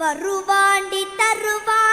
வருவாண்டி தருவாண்டி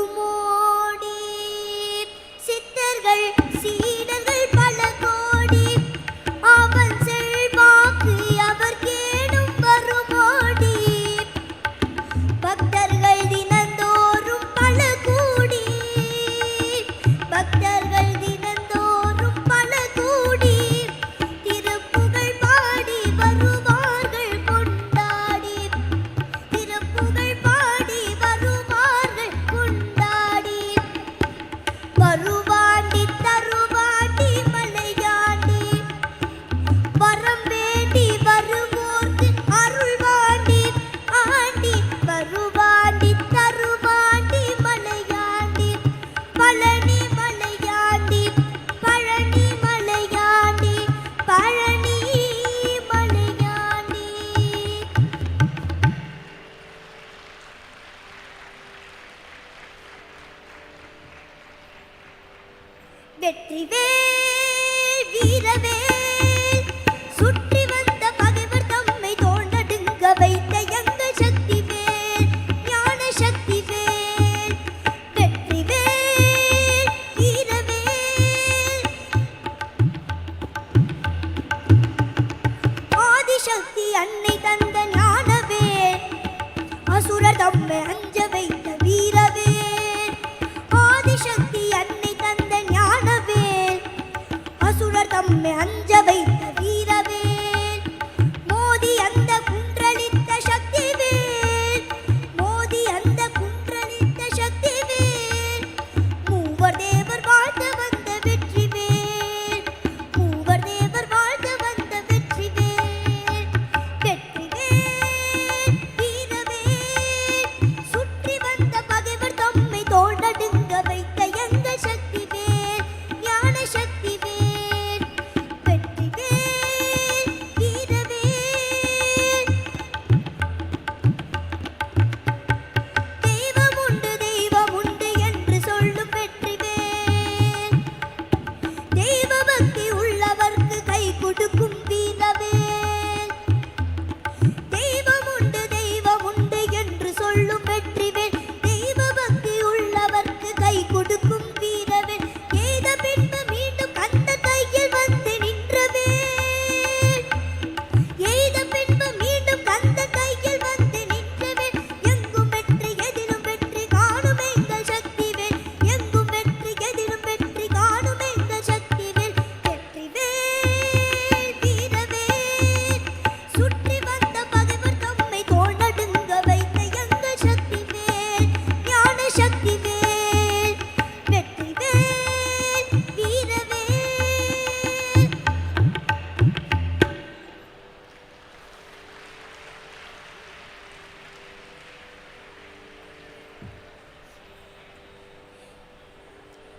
அருமோடி சித்தர்கள் வெற்றிவேல் வீரவேல் சுற்றி வந்த பகைவர் தம்மை தோண்டடுங்க வைத்த எங்கள் சக்தி வேல் ஞான சக்தி வேல் அன்னை தன்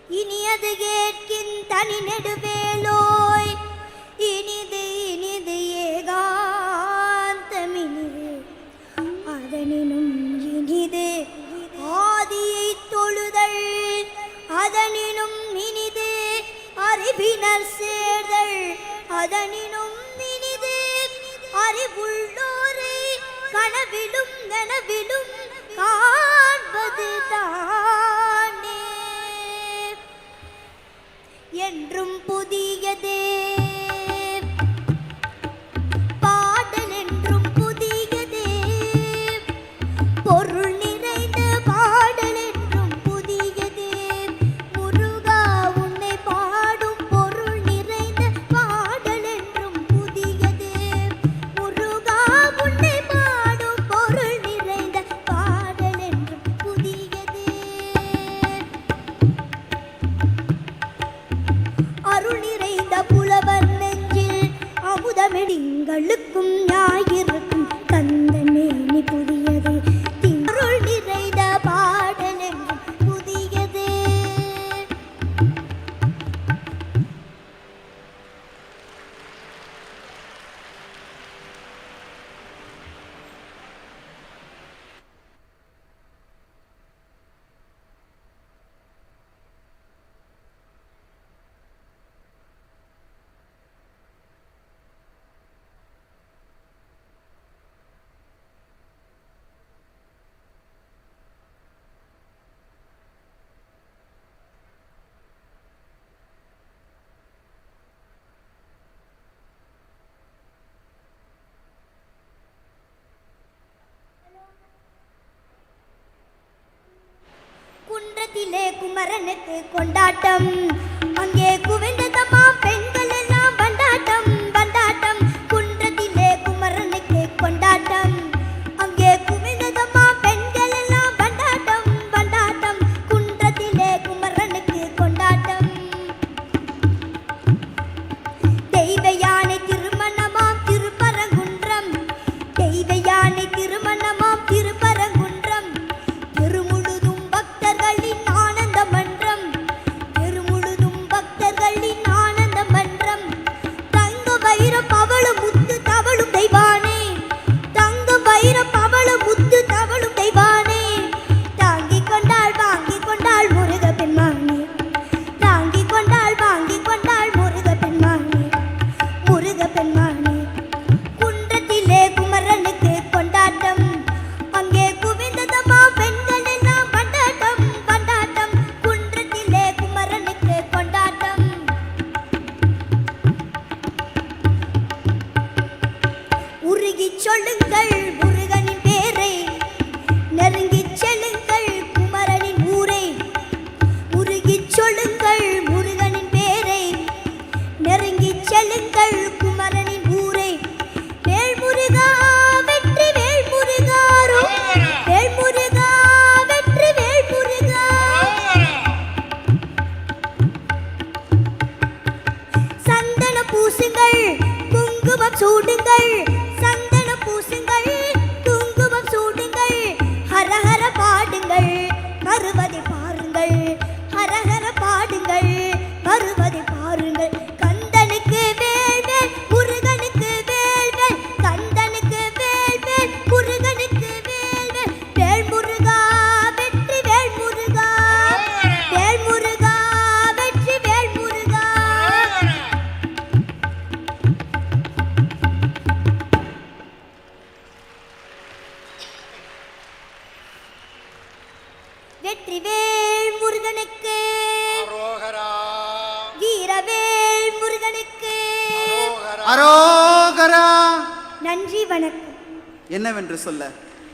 இனியது கேட்கின் தனி நெடுவேலோய் இனிது இனிது ஏகாந்தமினிது அதனினும் இனிது ஆதியை தொழுதல். அதனினும் இனிது அறிவினர் சேர்தல். அதனினும் இனிது அறிவுள்ளோரை கனவிலும் நனவிலும் குன்றத்திலே கொண்டாட்டம். வெற்றிவேல் முருகனுக்கு. வீரவேல் முருகனுக்கு. அரோகரா. அரோகரா நன்றி வணக்கம். என்னவென்று சொல்ல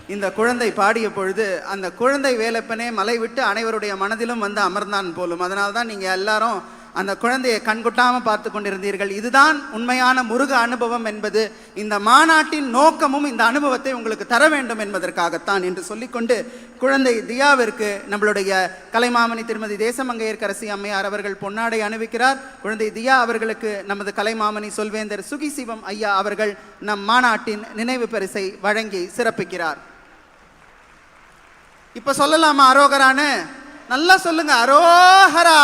இந்த குழந்தை பாடிய பொழுது அந்த குழந்தை வேலப்பனே மலை விட்டு அனைவருடைய மனதிலும் வந்து அமர்ந்தான் போலும். அதனால தான் நீங்க எல்லாரும் அந்த குழந்தையை கண்கொட்டாமல் பார்த்து கொண்டிருந்தீர்கள். இதுதான் உண்மையான முருக அனுபவம் என்பது. இந்த மாநாட்டின் நோக்கமும் இந்த அனுபவத்தை உங்களுக்கு தர வேண்டும் என்பதற்காகத்தான் என்று சொல்லிக்கொண்டு குழந்தை தியாவிற்கு நம்மளுடைய கலைமாமணி திருமதி தேசமங்கையர்கரசி அம்மையார் அவர்கள் பொன்னாடை அணிவிக்கிறார். குழந்தை தியா அவர்களுக்கு நமது கலைமாமணி சொல்வேந்தர் சுகிசிவம் ஐயா அவர்கள் நம் மாநாட்டின் நினைவு பரிசை வழங்கி சிறப்பிக்கிறார். இப்போ சொல்லலாமா அரோகரான்னு நல்லா சொல்லுங்க அரோஹரா